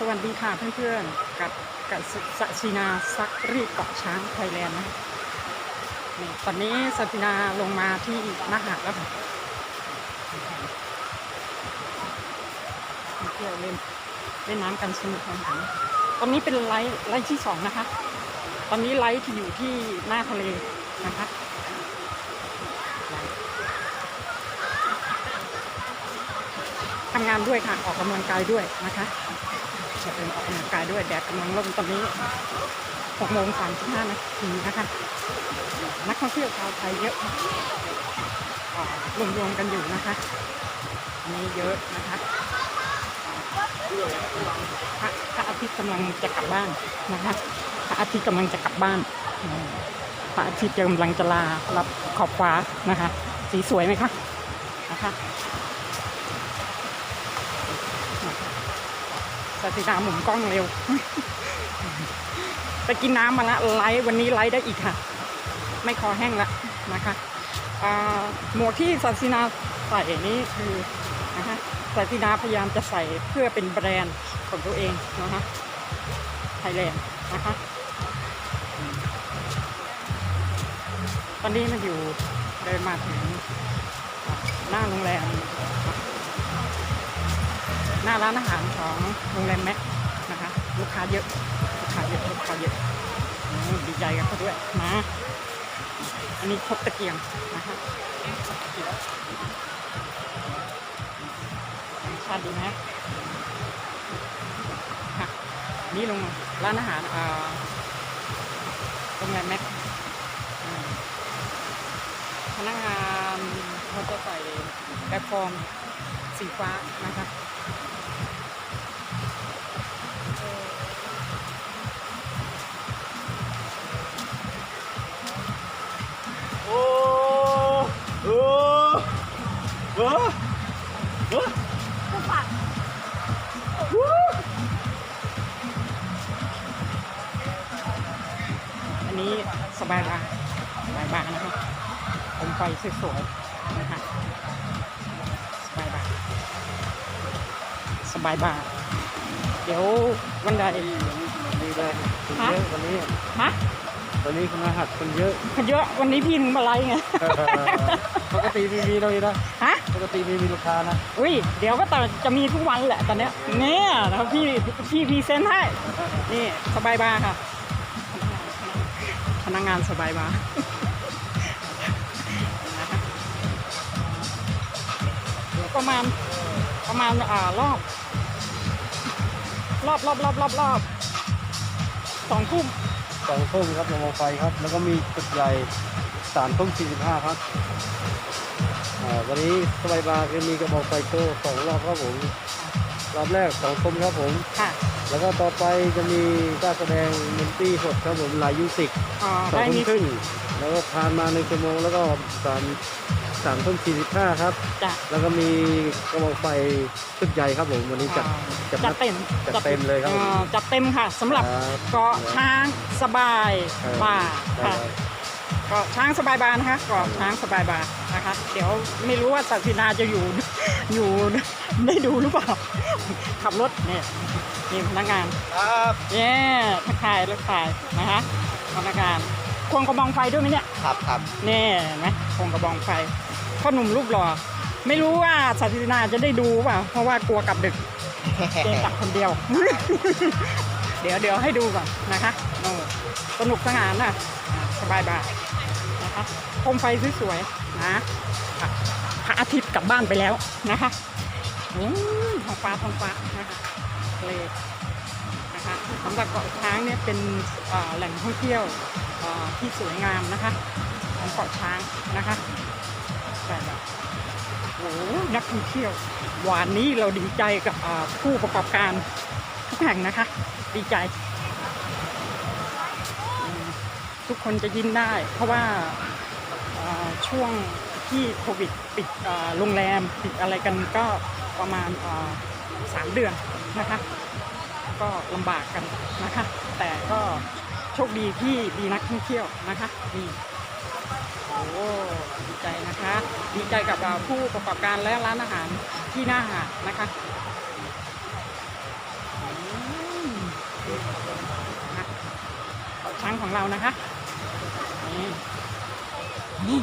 สวัสดีค่ะเพื่อนๆ กับกับสศินาซักรีดเกาะช้างไทยแลนด์นะนี่ตอนนี้สศินาลงมาที่หน้าหาดแล้วค่ะมาเที่ยวเล่นเล่นน้ำกันสนุกสนานตอนนี้เป็นไลฟ์ไลฟ์ที่สองนะคะ ตอนนี้ไลฟ์ที่อยู่ที่หน้าทะเลนะคะทำงานด้วยค่ะ ออกกำลังกายด้วยนะคะ จะเป็นออกกำลังกายด้วยแดดกำลังร่มตอนนี้6โมง35นาทีนะคะ นักท่องเที่ยวชาวไทยเยอะค่ะรวมๆกันอยู่นะคะนี้เยอะนะคะพระพระอาทิตย์กำลังจะกลับบ้านนะคะพระอาทิตย์กำลังจะกลับบ้านพระอาทิตย์กำลังจะลารับขอบฟ้านะคะ สีสวยไหมคะนะคะ สตินาหมุนกล้องเร็ว ไปกินน้ำมาละไลฟ์วันนี้ไลฟ์ได้อีกค่ะ ไม่คอแห้งละนะคะหมวกที่ศาสินาใส่นี่คือนะคะศาสินาพยายามจะใส่เพื่อเป็นแบรนด์ของตัวเองนะคะไทยแลนด์นะคะตอนนี้มันอยู่เดินมาถึงหน้าโรงแรม น้าร้านอาหารของโรงแรมแม็กนะคะ ลูกค้าเยอะ ลูกค้าเยอะลูกค้าเยอะดีใจกับเขาด้วยนะอันนี้ครบตะเกียงนะคะชาติดีไหมคะนี่ลงร้านอาหารอ่าโรงแรมแม็กพนักงานเขาจะใส่แบบฟอร์มสีฟ้านะคะ นนี้สบายบาร์สบายบาร์นะครับผมไฟสวยๆนะฮะสบายบาร์สบายบาร์เดี๋ยววันใดดีเลยคนเยอะวันนี้ฮะวันนี้คุณรหัสคนเยอะคนเยอะวันนี้พี่ถึงมาไลฟ์ไงปกติมีมีเราอยู่นะฮะปกติมีมีลูกค้านะอุ้ยเดี๋ยวก็ต่อจะมีทุกวันแหละตอนเนี้ยเนี่ยนะครับพี่พี่พรีเซนต์ให้นี่สบายบาร์ค่ะ พนักงานสบายบาเดี๋ยวประมาณประมาณอ่ารอบ รอบรอบรอบรอบรอบสองทุ่มสองทุ่มครับลงมาไฟครับ แล้วก็มีจุดใหญ่สามทุ่มสี่สิบห้าครับวันนี้สบายบาร์คือมีกระบอกไฟโชว์สองรอบครับผม รอบแรกสองทุ่มครับผม ค่ะ แล้วก็ต่อไปจะมีการแสดงมินตี้สดครับผมลายยูสิกอ่าสองได้ทุ่มีมครึ่งแล้วก็ผ่านมาหนึ่งชั่วโมงแล้วก็สามสามทุ่มสี่สิบห้าครับจะแล้วก็มีกระบอกไฟชุดใหญ่ครับผมวันนี้จัดอ่าจัดจัดเต็มจัดเต็มเลยครับผม อ่าจัดเต็มค่ะสำหรับครับเกาะช้างสบายครับบาร์ครัค่ะบ เกาะช้างสบายบาร์นะคะเกาะช้างสบายบาร์นะคะ เดี๋ยวไม่รู้ว่าสัตว์สินาจะอยู่อยู่ได้ดูหรือเปล่า ขับรถเนี่ยนี่พนักงานครับเนี่ยทักทายทักทายนะคะพนักงานควงกระบองไฟด้วยไหมเนี่ยครับครับเนี่ยเห็นไหมควงกระบองไฟพ่อหนุ่มรูปหล่อไม่รู้ว่าสัตว์สินาจะได้ดูเปล่าเพราะว่ากลัวกลับดึกเจนกลับคนเดียว เดี๋ยวเดี๋ยวให้ดูก่อนนะคะโอ้สนุกสนานน่ะอ่าสบายบาย นะคะโคมไฟสวยๆนะพระอาทิตย์กลับบ้านไปแล้วนะคะอืมท้องฟ้าท้องฟ้านะคะทะเลนะคะสำหรับเกาะช้างเนี่ยเป็นแหล่งท่องเที่ยวที่สวยงามนะคะ ของเกาะช้างนะคะแต่แบบโอ้นักท่องเที่ยววันนี้เราดีใจกับผู้ประกอบการทุกแห่งนะคะ ดีใจ ทุกคนจะยิ้มได้ เพราะว่าช่วงที่โควิดปิดโรงแรมปิดอะไรกันก็ประมาณสามเดือนนะคะ ก็ลำบากกันนะคะ แต่ก็โชคดีที่มีนักท่องเที่ยวนะคะดีโอ้ดีใจนะคะ ดีใจกับผู้ประกอบการและร้านอาหารที่หน้าหาดนะคะช้างของเรานะคะ นี่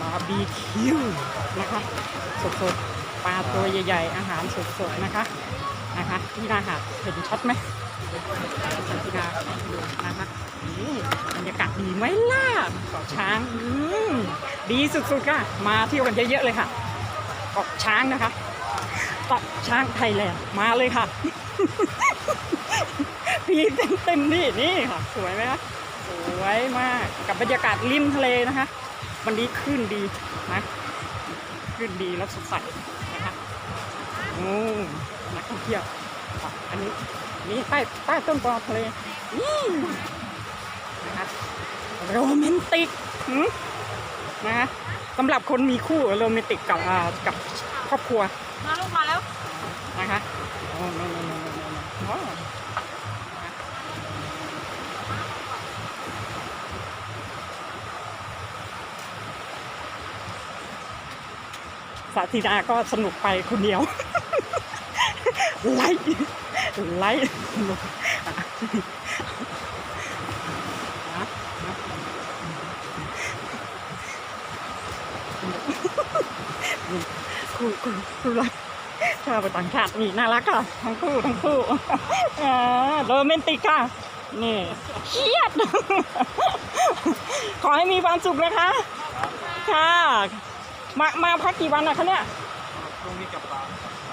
บาร์บีคิวนะคะสดๆปลาตัวใหญ่ๆ อาหารสดๆนะคะนะคะที่นาหาดเห็นชัดไหมที่นาดูนะคะนี่บรรยากาศดีไหมล่ะเกาะช้างอืมดีสุดๆค่ะมาเที่ยวกันเยอะๆเลยค่ะเกาะช้างนะคะเกาะช้างไทยแลนด์มาเลยค่ะ พีเต็มๆนี่นี่ค่ะ สวยไหมคะสวยมากกับบรรยากาศริมทะเลนะคะวันนี้ขึ้นดีนะขึ้นดีแล้วสดใสนะคะโอ้นักท่องเที่ยวอะอันนี้นี่ใต้ใต้ต้นปอทะเลนี่นะคะโรแมนติกนะคะสำหรับคนมีคู่โรแมนติกกับกับครอบครัวมาลูกมาแล้วนะคะโอ้โนโนโนโนโนโอ้ สาธิดาก็สนุกไปคนเดียว ไล่ไล่สนุกอะนะนะคู่คู่คู่รักชาวต่างชาตินี่น่ารักค่ะทั้งคู่ทั้งคู่โรแมนติกค่ะนี่เครียด ขอให้มีความสุขนะคะ ค่ะ มามาพักกี่วันนะคะเนี่ยตรงนี้กับปลา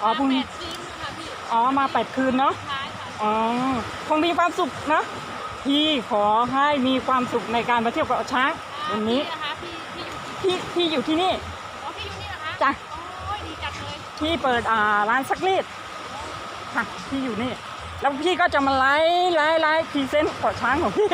อ๋อพรุ่งแปนี้ดคืนค่ะพี่อ๋อมาแปดคืนเนาะท้ายค่ะอ๋อคงมีความสุขนะพี่ขอให้มีความสุขในการมาเที่ยวเกาะช้างวันนี้พี่นะคะพี่พี่อยู่ที่พี่พี่อยู่ที่นี่ อ๋อพี่อยู่นี่เหรอคะจ้ะ โอ้ยดีจังเลยพี่เปิดอ่าร้านซักรีดค่ะพี่อยู่นี่ แล้วพี่ก็จะมาไลฟ์ไลฟ์ไลฟ์พรีเซนต์เกาะช้างของพี่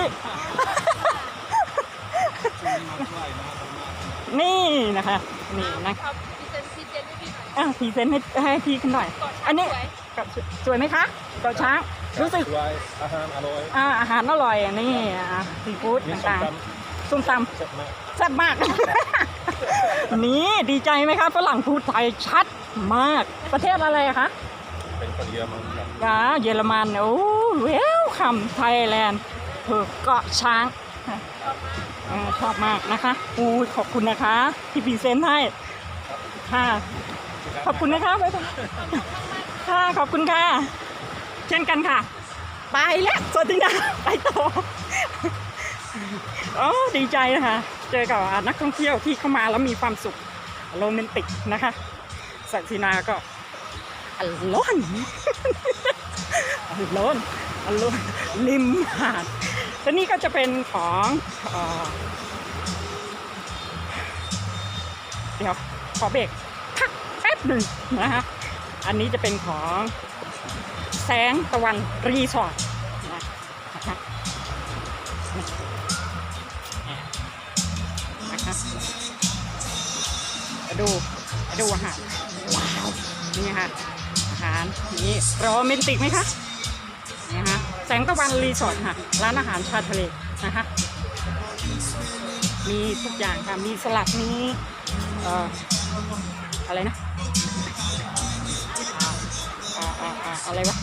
นี่นะคะ นี่นะครับพรีเซนต์พรีเซนต์ให้พี่หน่อยอะพรีเซนต์ให้ให้พี่ขึ้นหน่อย ก่อนอันนี้ สวยก็สวยไหมคะเกาะช้าง รู้สึกสวยอาหารอร่อยอ่าอาหารอร่อยอะนี่อะซีฟู้ดมีส้มต่างตๆส้มตำเจ็บมากำแซ่บมาก นี่ดีใจไหมคะฝรั่งพูดไทยชัดมาก ประเทศอะไรอะคะเป็นคนเยอรมันครับอ่าเยอรมัน โอ้เวลคัมไทยแลนด์เผือกเกาะช้างอ่า ชอบมากนะคะอู้ขอบคุณนะคะ ที่พรีเซนต์ให้ค่ะ ขอบคุณนะคะบ๊ายบายค่ะ ขอบคุณค่ะ เช่นกันค่ะ ไปแล้วสวัสดีนะไปต่อโอ้ดีใจนะคะ เจอกับนักท่องเที่ยวที่เข้ามาแล้วมีความสุขโรแมนติกนะคะสักสินาก็อร่อยอร่อยอร่อยริมหาด แล้วนี่ก็จะเป็นของเอ่อเดี๋ยวขอเบรกพักแป๊บหนึ่งนะคะอันนี้จะเป็นของแสงตะวันรีสอร์ทนะคะนะคะมาดูมาดูอาหารว้าวนี่ค่ะอาหารนี่โรแมนติกไหมคะ แสงตะวันรีสอร์ทค่ะ ร้านอาหารชายทะเลนะคะ มีทุกอย่างค่ะ มีสลัด มีเอ่ออะไรนะอะไรวะ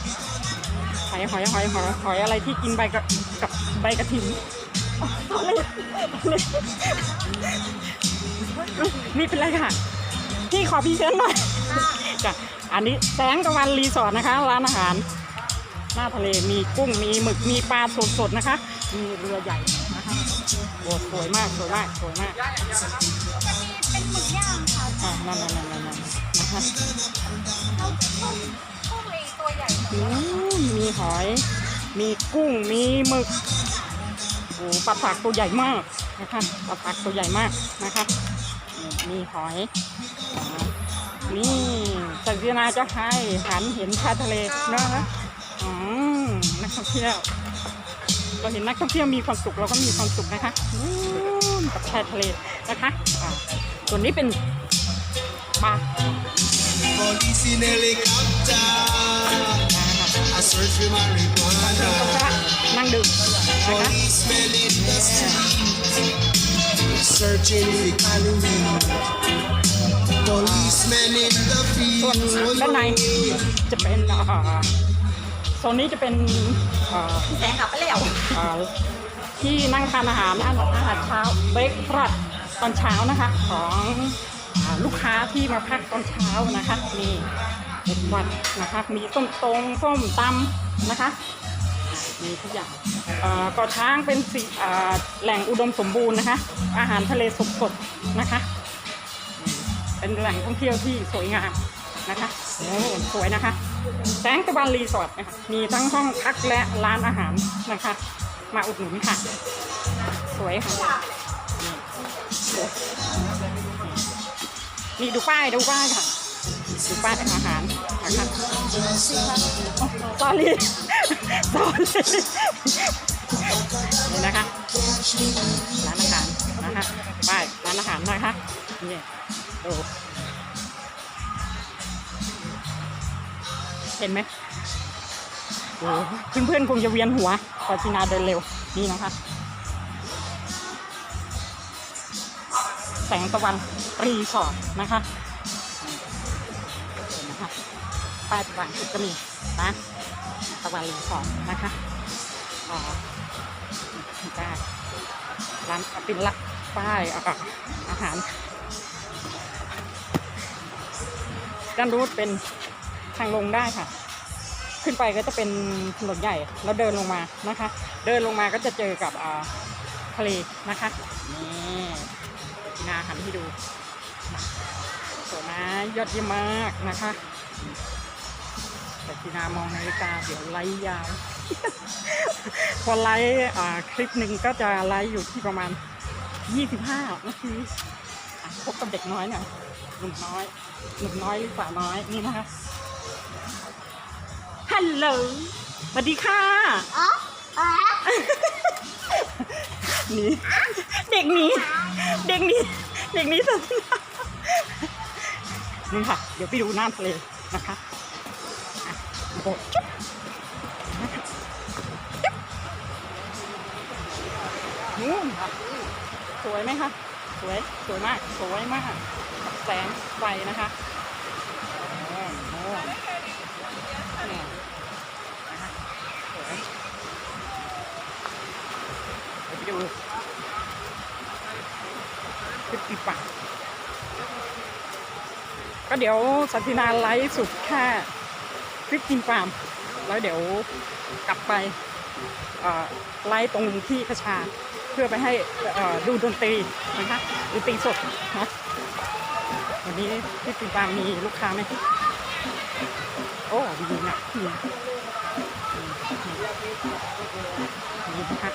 หอยหอยหอยหอยหอยอะไรที่กินใบกับกับใบกระถิ่นอะไรอะไรนี่เป็นไรค่ะ พี่ขอพรีเซนต์หน่อยจ้ะอันนี้แสงตะวันรีสอร์ทนะคะ ร้านอาหาร หน้าทะเลมีกุ้งมีหมึกมีปลาสดๆนะคะ มีเรือใหญ่นะคะโอ้สวยมากสวยมากสวยมากเป็นหมึกย่างค่ะอ่านั่นนั่นนั่นนั่นนั่นนะคะแล้วกุ้งกุ้งเองตัวใหญ่อืมมีหอย มีกุ้งมีหมึกโอ้ปลาปากตัวใหญ่มากนะคะปลาปากตัวใหญ่มากนะคะนี่มีหอยอ่านี่สักนาจะให้หันเห็นชายทะเลนะคะ อืมนักท่องเที่ยวเราเห็นนักท่องเที่ยวมีความสุขเราก็มีความสุขนะคะกับชายทะเลนะคะอ่าส่วนนี้เป็นปลา Police in helicopter. I search for marijuana. นั่งดื่มนะคะ Policemen in the street. Searching for calorie. Policemen in the ส่วน field. ด้านในจะเป็นอ่อโซนนี้จะเป็นเอ่อแสงกลับไปแล้วเอ่อที่นั่งทานอาหารอาหารอาหารเช้าเบรกฟาสต์ตอนเช้านะคะของอ่าลูกค้าที่มาพักตอนเช้านะคะมีเบรกฟาสต์นะคะมีส้มตรงส้มตำนะคะอ่ามีทุกอย่างเอ่อเกาะช้างเป็นสิอ่าแหล่งอุดมสมบูรณ์นะคะ อาหารทะเลสดๆนะคะอืมเป็นแหล่งท่องเที่ยวที่สวยงามนะคะโอ้สวยนะคะ แสงตะวันรีสอร์ทนะคะมีทั้งห้องพักและร้านอาหารนะคะ มาอุดหนุนค่ะ สวยค่ะ นี่ดูป้ายดูป้ายค่ะ ดูป้ายอาหารนะคะสอรี่สอรี่นี่นะคะร้านอาหารนะคะป้ายร้านอาหารนะคะนี่ดู ห็นไหมโอ้เพื่อนๆคงจะเวียนหัวพอจีนาเดินเร็วนี่นะคะ แสงตะวันรีสอร์ทนะคะเห็นนะคะป้ายตะวันก็มีนะตะวันรีสอร์ทนะคะอ๋อได้ร้านเป็นลักป้ายอาหารด้านรูดเป็น ทางลงได้ค่ะ ขึ้นไปก็จะเป็นถนนใหญ่แล้วเดินลงมานะคะ เดินลงมาก็จะเจอกับอ่าทะเลนะคะนี่นาหันให้ดูสวยนะยอดเยี่ยมมากนะคะแต่ทีนามองนาฬิกาเดี๋ยวไลฟ์ยาวพอไลฟ์อ่าคลิปหนึ่งก็จะไลฟ์อยู่ที่ประมาณ 25นาทีอะพบกับเด็กน้อยหน่อยหนุ่มน้อยหนุ่มน้อยหรือสาวน้อยนี่นะคะ ฮัลโหลสวัสดีค่ะ อ๋ออ๋อหนีเด็กหนีเด็กหนีเด็กหนีสัตว์นี่ค่ะ เดี๋ยวไปดูน้ำทะเลนะคะอะโอ้จุ๊บจุ๊บนู่นค่ะสวยไหมคะ สวย สวยมาก สวยมาก แสงไฟนะคะโอ้โหนี่นะคะสวย เดี๋ยวไปดู ปปีปักก็เดี๋ยวสันตินาไลฟ์สุดแค่คลิปกินปามแล้วเดี๋ยวกลับไปไลฟ์ตรงที่กระชา เพื่อไปให้ดูดนตรีนะคะดนตรีสดนะวันนี้คลิปกินปามมีลูกค้าไหมโอ้ดีนะนี่นี่นะคะ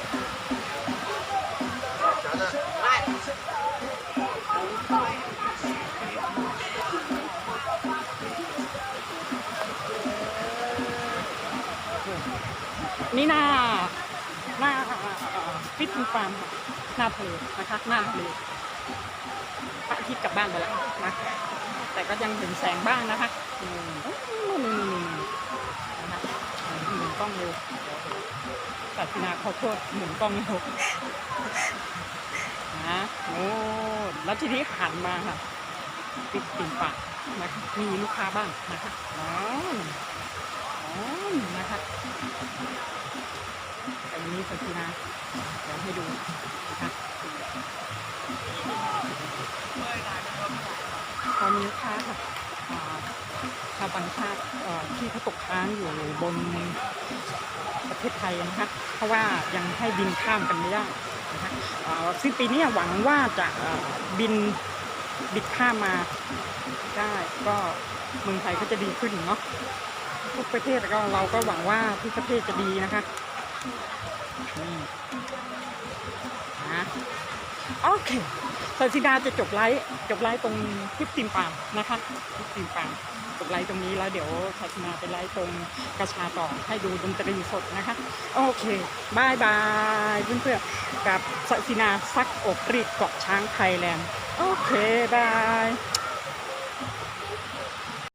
นี่หน้าหน้าฟิตฟาร์มหน้าทะเลนะคะหน้าทะเลพระอาทิตย์กลับบ้านไปแล้วนะแต่ก็ยังเห็นแสงบ้างนะคะนู่นนู่นนู่นนู่นะคะหมุนกล้องเร็วศาสนาขอโทษหมุนกล้องเร็วนะโอ้แล้วทีนี้หันมาค่ะปิดปิ่นปากนะคะมีลูกค้าบ้างนะคะอ๋ออ๋อนะคะ สักทีนะเดี๋ยวให้ดูนะคะตอนนี้ลูกค้าค่ะชาวต่างชาติที่เขาตกค้างอยู่บนประเทศไทยนะคะเพราะว่ายังให้บินข้ามกันไม่ได้นะคะเอ่อสิ้นปีนี้หวังว่าจะบินบิดข้ามมาได้ก็เมืองไทยก็จะดีขึ้นเนาะทุกประเทศก็เราก็หวังว่าทุกประเทศจะดีนะคะ นะโอเคสันสิดาจะจบไลฟ์จบไลฟ์ตรงคลิปติมปามนะคะคลิปติมปามจบไลฟ์ตรงนี้แล้วเดี๋ยวสันสินาไปไลฟ์ตรงกระชาต่อให้ดูดนตรีสดนะคะ โอเคบายบายเพื่อนๆกับสันสินาซักอกรีดเกาะช้างไทยแลนด์โอเคบาย